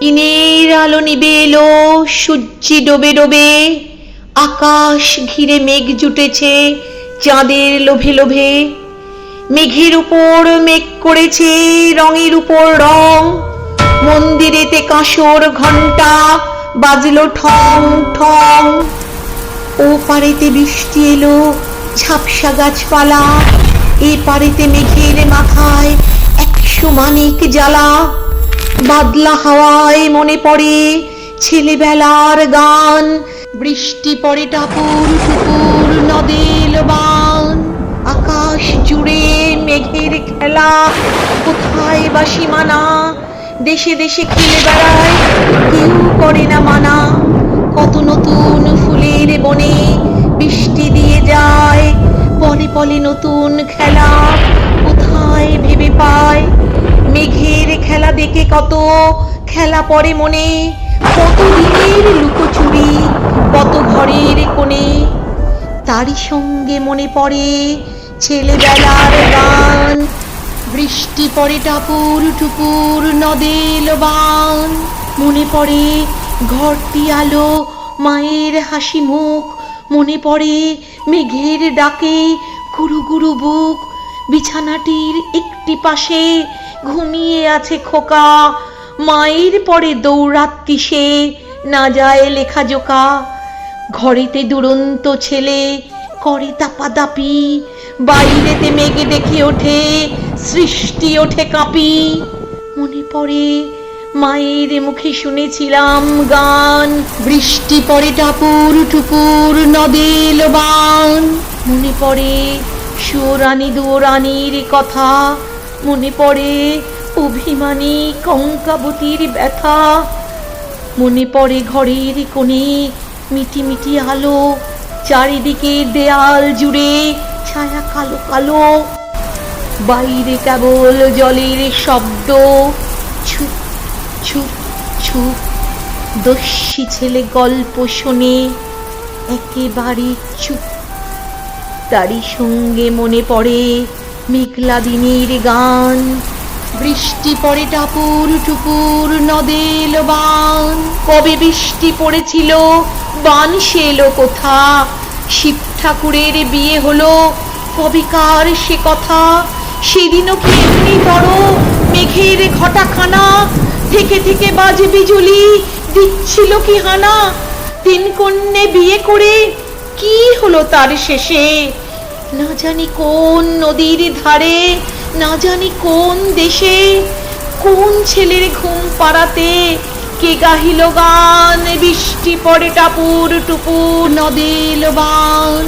দিনের আলো নিবে এলো সূর্যি ডোবে ডোবে, আকাশ ঘিরে মেঘ জুটেছে চাঁদের লোভে লোভে। মেঘের উপর মেঘ করেছে রঙের উপর রং, মন্দিরেতে কাঁসর ঘণ্টা বাজলো ঠং ঠং। ও পারেতে বৃষ্টি এলো, ঝাপসা গাছপালা, এ পারেতে মেঘের মাথায় একশো মানিক জ্বালা। বাদলা হাওয়ায় মনে পড়ে ছেলেবেলার গান। বৃষ্টি পড়ে টাপুর টুপুর নদে বান আকাশ জুড়ে মেঘের খেলা, কোথায় বা সীমানা? দেশে দেশে খেলে বেড়ায়, কেউ করে না মানা। কত নতুন ফুলের বনে বৃষ্টি দিয়ে যায়, পলে পলে নতুন খেলা। কত খেলা পড়ে মনে কত দিনের লুকোচুরি কত ঘরের কোণে। তারই সঙ্গে মনে পড়ে ছেলেবেলার গান, বৃষ্টি পড়ে টাপুর টুপুর নদেল বান। মনে পড়ে ঘরটি আলো, মায়ের হাসি মুখ। মনে পড়ে মেঘের ডাকে গুরু গুরু বুক, বিছানাটির একটি পাশে ঘুমিয়ে আছে খোকা। মায়ের পরে দৌড়াত্তি সে, না যায় লেখা জোকা। ঘরেতে দুরন্ত ছেলে করে দাপাদাপি বাইরেতে মেঘে দেখে ওঠে, সৃষ্টি ওঠে কাঁপি। মনে পড়ে, মায়ের মুখে শুনেছিলাম গান। বৃষ্টি পড়ে টাপুর টুপুর নদে বান। মনে পড়ে সুরানি দুরানির কথা মনে পড়ে অভিমানী কঙ্কাবতীর ব্যথা। মনে পড়ে ঘরের কোণে মিটি মিটি আলো, চারিদিকে দেয়াল জুড়ে ছায়া কালো কালো। বাইরে কেবল জলের শব্দ ছুপ ছুপ ছুপ দস্যি ছেলে গল্প শোনে, একেবারে চুপ। তারই সঙ্গে মনে পড়ে মেঘলা দিনের গান। বৃষ্টি পড়ে টাপুর টুপুর নদেল বান। কবে বৃষ্টি পড়েছিল, বান সে এলো কোথা? শিব ঠাকুরের বিয়ে হলো, কবিকার সে কথা? সেদিনও কি এমনি বড় মেঘের ঘটাখানা? থেকে থেকে বাজে বিজুলি, দিচ্ছিল কি হানা তিন কন্যে বিয়ে করে কি হলো তার শেষে? না জানি কোন নদীর ধারে, না জানি কোন দেশে, কোন ছেলের ঘুম পাড়াতে কে গাহিল গান, বৃষ্টি পড়ে টাপুর টুপুর নদীল বান।